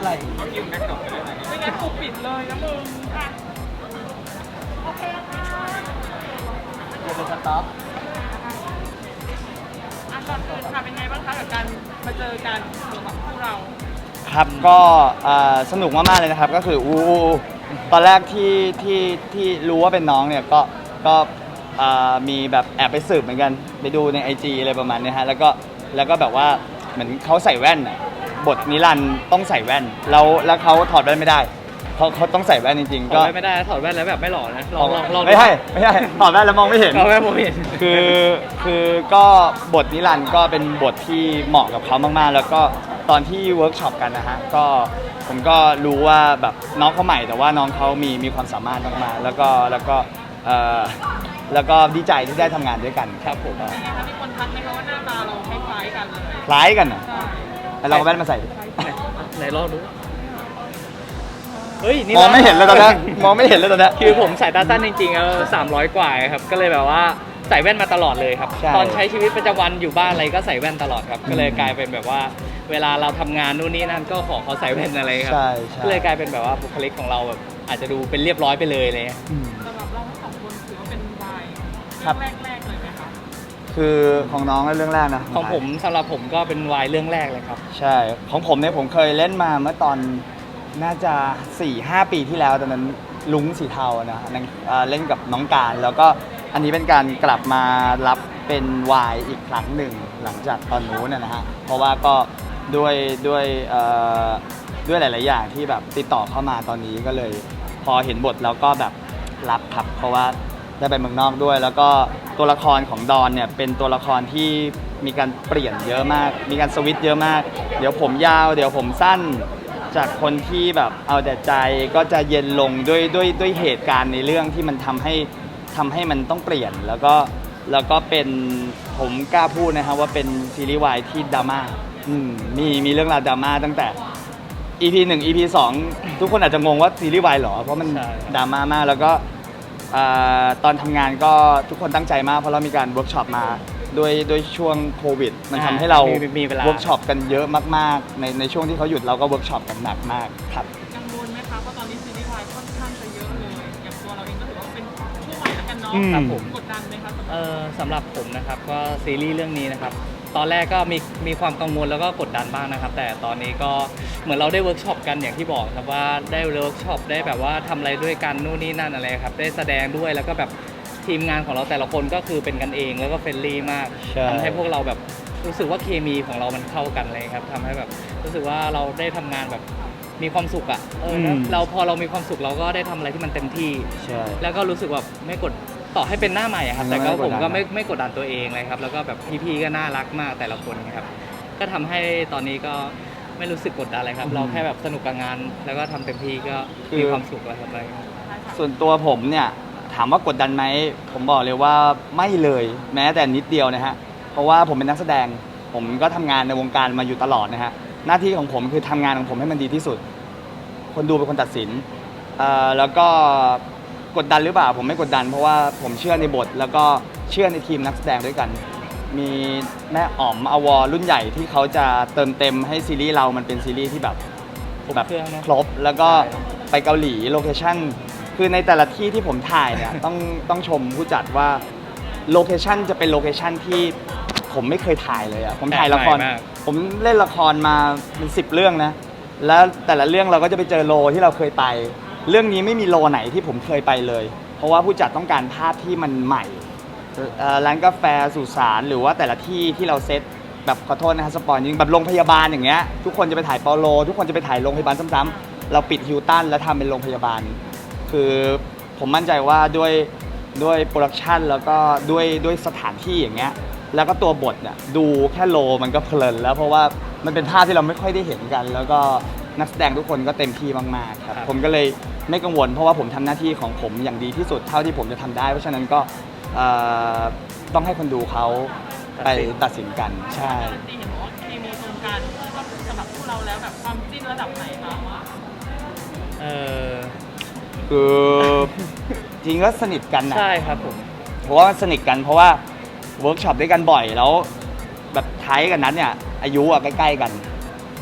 อะไรเขายืมแบ็คดรอปไปเลยนะไม่งั้นกูปิดเลยนะมึงอะโอเคค่ะเดี๋ยวเป็นสต็อปอะก่อนอื่นค่ะเป็นไงบ้างคะกับการมาเจอกันของพวกเราครับก็เอ่อสนุกมากๆเลยนะครับ ก็คืออู้ตอนแรกที่ที่ที่รู้ว่าเป็นน้องเนี่ยก็ก็เอ่อมีแบบแอบไปสืบเหมือนกัน ไปดูใน IG อะไรประมาณเนี้ยฮะแล้วก็แล้วก็แบบว่าเหมือนเขาใส่แว่นอะ บทนิรันดร์ต้องใส่แว่น แล้วแล้วเขาถอดแว่นไม่ได้เขาเขาต้องใส่แว่นจริงถๆอก็ดแว่นไม่ได้ถอดแว่นแล้วแบบไม่หล่อนะลองลองลองไม่ใช่ไม่ใช่ถอดแว่นแล้วมองไม่เห็น เอาแว่นผมเห็น คือคือก็บทนิรันดร์ก็เป็นบทที่เหมาะกับเขามากๆ แล้วก็ตอนที่เวิร์กช็อปกันนะฮะก็ผมก็รู้ว่าแบบน้องเขาใหม่ แต่ว่าน้องเขามีมีความสามารถมากๆแล้วก็แล้วก็เอ่อแล้วก็ดีใจที่ได้ทำงานด้วยกันครับผมเป็นไงคะมีคนทักไหมคะว่าหน้าตาเราคล้ายๆกันเลยคล้ายกันอะ ใช่ แต่เราเอาแว่นมาใส่ไหนลองดูเฮ้ยนี่มองไม่เห็นเลยตอนนี้มองไม่เห็นเลยตอนนี้คือผมสายตาสั้นจริงๆเออสามร้อยกว่าครับ ก็เลยแบบว่าใส่แว่นมาตลอดเลยครับใช่ตอนใช้ชีวิตประจำวันอยู่บ้านอะไรก็ใส่แว่นตลอดครับอืมก็เลยกลายเป็นแบบว่า เวลาเราทำงานนู่นนี่นั่นก็ขอเขาใส่แว่นอะไรครับใช่ใช่ก็เลยกลายเป็นแบบว่าบุคลิกของเราแบบอาจจะดูเป็นเรียบร้อยไปเลยเลยอืมสำหรับเราทั้งสองคนถือว่าเป็นวายครับแรกๆเลยไหม คะคือของน้องเรื่องแรกนะของผมสำหรับผมก็เป็นวายเรื่องแรกเลยครับ ใช่ของผมเนี่ยผมเคยเล่นมาเมื่อตอนน่าจะ4 5ปีที่แล้วตอนนั้นลุงสีเทานะนั่นเอ่อเล่นกับน้องการ แล้วก็อันนี้เป็นการกลับมารับเป็นวายอีกครั้งหนึ่งหลังจากตอนนู้นนะนะฮะเพราะว่าก็ด้วยด้วยเอ่อด้วยหลาย ๆ อย่างที่แบบติดต่อเข้ามาตอนนี้ก็เลย พอเห็นบทแล้วก็แบบรับครับเพราะว่า ได้ไปเมืองนอกด้วย แล้วก็ตัวละครของดอนเนี่ยเป็นตัวละครที่มีการเปลี่ยนเยอะมาก มีการสวิตช์เยอะมาก เดี๋ยวผมยาว เดี๋ยวผมสั้น จากคนที่แบบเอาแต่ใจก็จะเย็นลงด้วยด้วยด้วยเหตุการณ์ในเรื่องที่มันทำให้ทำให้มันต้องเปลี่ยน แล้วก็แล้วก็เป็นผมกล้าพูดนะครับว่าเป็นซีรีส์วายที่ดราม่าอืมมีมีเรื่องราวดราม่าตั้งแต่ EP 1 EP 2 ทุกคนอาจจะงงว่าซีรีส์วายเหรอ เพราะมันใช่ครับ ดราม่ามากแล้วก็ อ่าตอนทำงานก็ทุกคนตั้งใจมาก เพราะเรามีการเวิร์กช็อปมาด้วยด้วยช่วงโควิด มันทำให้เรามีมีเวลา เวิร์กช็อปกันเยอะมากๆ ในในช่วงที่เขาหยุดเราก็เวิร์กช็อปกันหนักมากครับ กังวลไหมคะเพราะตอนนี้ซีรีส์วายค่อนข้างจะเยอะเลย อย่างตัวเราเองก็ถือว่าเป็นช่วงใหม่แล้วกันเนาะอืม ครับผม กดดันไหมคะสำหรับ เอ่อสำหรับผมนะครับก็ซีรีส์เรื่องนี้นะครับ ตอนแรกก็มีมีความกังวลแล้วก็กดดันบ้างนะครับ แต่ตอนนี้ก็เหมือนเราได้เวิร์กช็อปกันอย่างที่บอกครับว่าได้เวิร์กช็อปได้แบบว่าทำอะไรด้วยกันนู่นนี่นั่นอะไรครับ ได้แสดงด้วยแล้วก็แบบทีมงานของเราแต่ละคนก็คือเป็นกันเองแล้วก็เฟรนลี่มากใช่ทำให้พวกเราแบบรู้สึกว่าเคมีของเรามันเข้ากันเลยครับทำให้แบบรู้สึกว่าเราได้ทำงานแบบมีความสุขอะเออนะเราพอเรามีความสุขเราก็ได้ทำอะไรที่มันเต็มที่ใช่แล้วก็รู้สึกแบบไม่กด ต่อให้เป็นหน้าใหม่อะครับไม่แต่ก็ไม่กผดมดันก็ไม่นะไม่กดดันตัวเองเลยครับ แล้วก็แบบพี่ๆก็น่ารักมากแต่ละคนครับ ก็ทำให้ตอนนี้ก็ไม่รู้สึกกดดันอะไรครับ เราแค่แบบสนุกกับงาน แล้วก็ทำเต็มที่ก็มีความสุขแล้วครับอะไรครับ ส่วนตัวผมเนี่ยถามว่ากดดันไหมผมบอกเลยว่าไม่เลยแม้แต่นิดเดียวนะฮะเพราะว่าผมเป็นนักแสดง ผมก็ทำงานในวงการมาอยู่ตลอดนะฮะหน้าที่ของผมคือทำงานของผมให้มันดีที่สุด คนดูเป็นคนตัดสินเอ่อแล้วก็ กดดันหรือเปล่าผมไม่กดดัน เพราะว่าผมเชื่อในบท แล้วก็เชื่อในทีมนักแสดงด้วยกัน มีแม่อ๋อมอวอรุ่นใหญ่ที่เขาจะเติมเต็มให้ซีรีส์เรามันเป็นซีรีส์ที่แบบครบแบบเครื่องนะครบแล้วก็ไปเกาหลีโลเคชั่นคือในแต่ละที่ที่ผมถ่ายเนี่ย ต้องต้องชมผู้จัดว่าโลเคชั่นจะเป็นโลเคชั่นที่ผมไม่เคยถ่ายเลยอะผมถ่ายละคร แปลกใหม่มาก ผมเล่นละครมาเป็นสิบเรื่องนะ แล้วแต่ละเรื่องเราก็จะไปเจอโลที่เราเคยไป เรื่องนี้ไม่มีโลไหนที่ผมเคยไปเลย เพราะว่าผู้จัดต้องการภาพที่มันใหม่เอ่อร้านกาแฟสุสานหรือว่าแต่ละที่ที่เราเซตแบบขอโทษนะฮะสปอยนิดนึงแบบโรงพยาบาลอย่างเงี้ยทุกคนจะไปถ่ายเปาโล ทุกคนจะไปถ่ายโรงพยาบาลซ้ำๆเราปิดฮิวตันแล้วทำเป็นโรงพยาบาล คือผมมั่นใจว่าด้วยด้วยโปรดักชันแล้วก็ด้วยด้วยสถานที่อย่างเงี้ยแล้วก็ตัวบทเนี่ยดูแค่โลมันก็เพลินแล้วเพราะว่ามันเป็นภาพที่เราไม่ค่อยได้เห็นกัน แล้วก็ นักแสดงทุกคนก็เต็มที่มากๆครับ ครับ ผมก็เลยไม่กังวล เพราะว่าผมทำหน้าที่ของผมอย่างดีที่สุดเท่าที่ผมจะทำได้ เพราะฉะนั้นก็เอ่อต้องให้คนดูเขาไปตัดสินกันใช่ การันตีเห็นบอกว่าเคมีตรงกันก็สำหรับพวกเราแล้วแบบความจิ้นระดับไหนคะเออคือจริงก็สนิทกันนะ ใช่ครับผม เพราะว่าสนิทกันเพราะว่าเวิร์กช็อปด้วยกันบ่อยแล้ว แบบไทยกับนัทเนี่ยอายุอะใกล้ๆกัน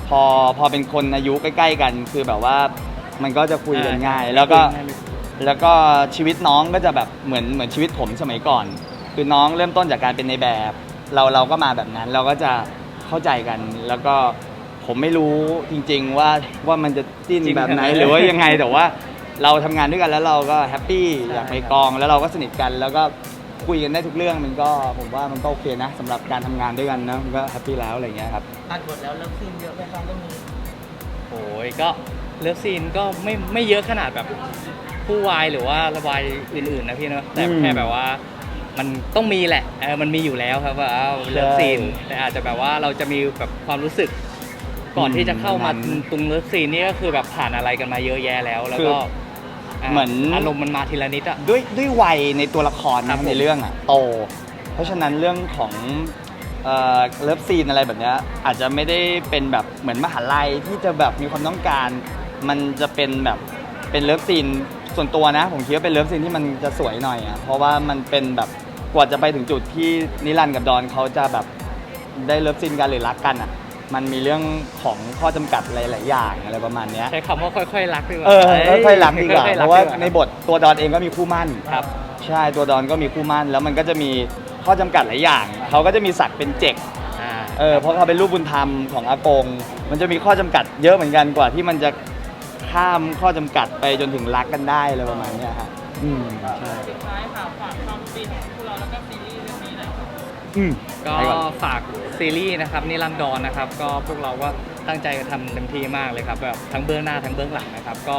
พอพอเป็นคนอายุใกล้ ๆ กัน คือแบบว่ามันก็จะคุยกันง่ายอ่าแล้วก็คุยง่ายเลยแล้วก็ชีวิตน้องก็จะแบบเหมือนเหมือนชีวิตผมสมัยก่อน คือน้องเริ่มต้นจากการเป็นในแบบ เราเราก็มาแบบนั้น เราก็จะเข้าใจกัน แล้วก็ผมไม่รู้จริง ๆ ว่าว่ามันจะจิ้นจิ้นแบบไหนขนาดไหนหรือว่ายังไงแต่ว่าเราทำงานด้วยกันแล้วเราก็แฮปปี้ใช่อยากไปกองแล้วเราก็สนิทกันแล้วก็ คุยกันได้ทุกเรื่องมันก็ผมว่ามันก็โอเคนะสำหรับการทำงานด้วยกันนะมันก็แฮปปี้แล้วอะไรอย่างเงี้ยครับอ่านบทแล้วเลิฟซีนเยอะไหมครับเรื่องนี้โอ้ยก็เลิฟซีนก็ไม่ไม่เยอะขนาดแบบผู้วายหรือว่าระวายอื่นๆนะพี่เนอะแต่อืมแค่แบบว่า มันต้องมีแหละเออมันมีอยู่แล้วครับว่าเลิฟซีนใช่แต่อาจจะแบบว่าเราจะมีแบบความรู้สึก ก่อนอืมที่จะเข้ามานั้นตรงเลิฟซีนนี่ก็คือแบบผ่านอะไรกันมาเยอะแยะแล้ว แล้วคือ ก็ะ เหมือน อารมณ์มันมาทีละนิดอะ ด้วยด้วยวัยในตัวละครครันะบผม ในเรื่องอะโต เพราะฉะนั้นเรื่องของเลิฟซีนอะไรแบบเนี้ยอาจจะไม่ได้เป็นแบบเหมือนมหาลัยที่จะแบบมีความต้องการ มันจะเป็นแบบเป็นเลิฟซีนส่วนตัวนะ ผมคิดว่าเป็นเลิฟซีนที่มันจะสวยหน่อยอะเพราะว่ามันเป็นแบบกว่าจะไปถึงจุดที่นิรันดร์กับดอนเขาจะแบบได้เลิฟซีนกันหรือรักกันอะ มันมีเรื่องของข้อจำกัดหลาย ๆ อย่างอะไรประมาณเนี้ยใช้คำว่าค่อยๆรักดีกว่าเออค่อยๆรักดีกว่าค่อยๆเพราะว่าดีกในบทตัวดอนเองก็มีคู่มั่น ครับ ใช่ตัวดอนก็มีคู่มั่น แล้วมันก็จะมีข้อจำกัดหลายอย่าง เขาก็จะมีศักดิ์เป็นเจกอ่า เออเพราะเขาเป็นลูกบุญธรรมของอากง มันจะมีข้อจำกัดเยอะเหมือนกันกว่าที่มันจะข้ามข้อจำกัดไปจนถึงรักกันได้อะไรประมาณเนี้ยฮะอืม ใช่ สุดท้ายค่ะฝากความฟินของพวกเราแล้วก็ซีรีส์ อืมก็ไปอน ฝากซีรีส์นะครับนิรันดรนะครับ ก็พวกเราก็ตั้งใจกันทำเต็มที่มากเลยครับแบบทั้งเบื้องหน้าทั้งเบื้องหลังนะครับ ก็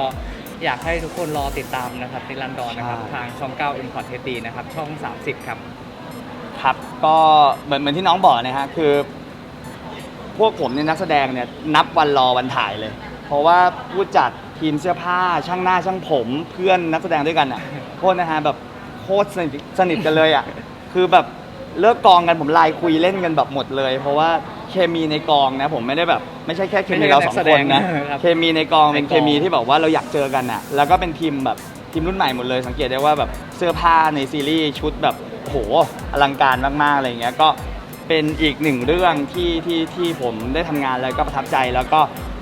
อยากให้ทุกคนรอติดตามนะครับนิรันดรนะครับทางช่อง9 M c o t h d นะครับ ช่อง 30 ครับ ครับ ก็เหมือนเหมือนที่น้องบอกนะฮะ คือ พวกผมเนี่ยนักแสดงเนี่ยนับวันรอวันถ่ายเลย เพราะว่าผู้จัดทีมเสื้อผ้า ช่างหน้าช่างผมเพื่อนนักแสดงด้วยกันอะ โคตรนะฮะแบบโคตรสนิทสนิทกันเลยอะ คือแบบ เลิกกองกันผมไลน์คุยเล่นกันแบบหมดเลย เพราะว่าเคมีในกองนะ ผมไม่ได้แบบ ไม่ใช่แค่เคมีเราสองคนนะไม่ใช่แค่นักแสดงนะครับเคมีในกองเป็นในเคกองมีที่แบบว่าเราอยากเจอกันอะ แล้วก็เป็นทีมแบบทีมรุ่นใหม่หมดเลย สังเกตได้ว่าแบบเสื้อผ้าในซีรีส์ชุดแบบโอ้โหอลังการมากๆอะไรอย่างเงี้ยก็เป็นอีกหนึ่งเรื่องที่ที่ที่ผมได้ทำงานแล้วก็ประทับใจแล้วก็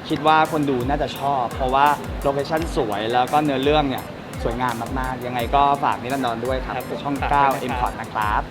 คิดว่าคนดูน่าจะชอบ เพราะว่าโลเคชั่นสวยแล้วก็เนื้อเรื่องเนี่ยสวยงามมากๆ ยังไงก็ฝากนิรันดรด้วยครับครับผมช่องฝากด้วยนะครับ9 M p o r t นะครับ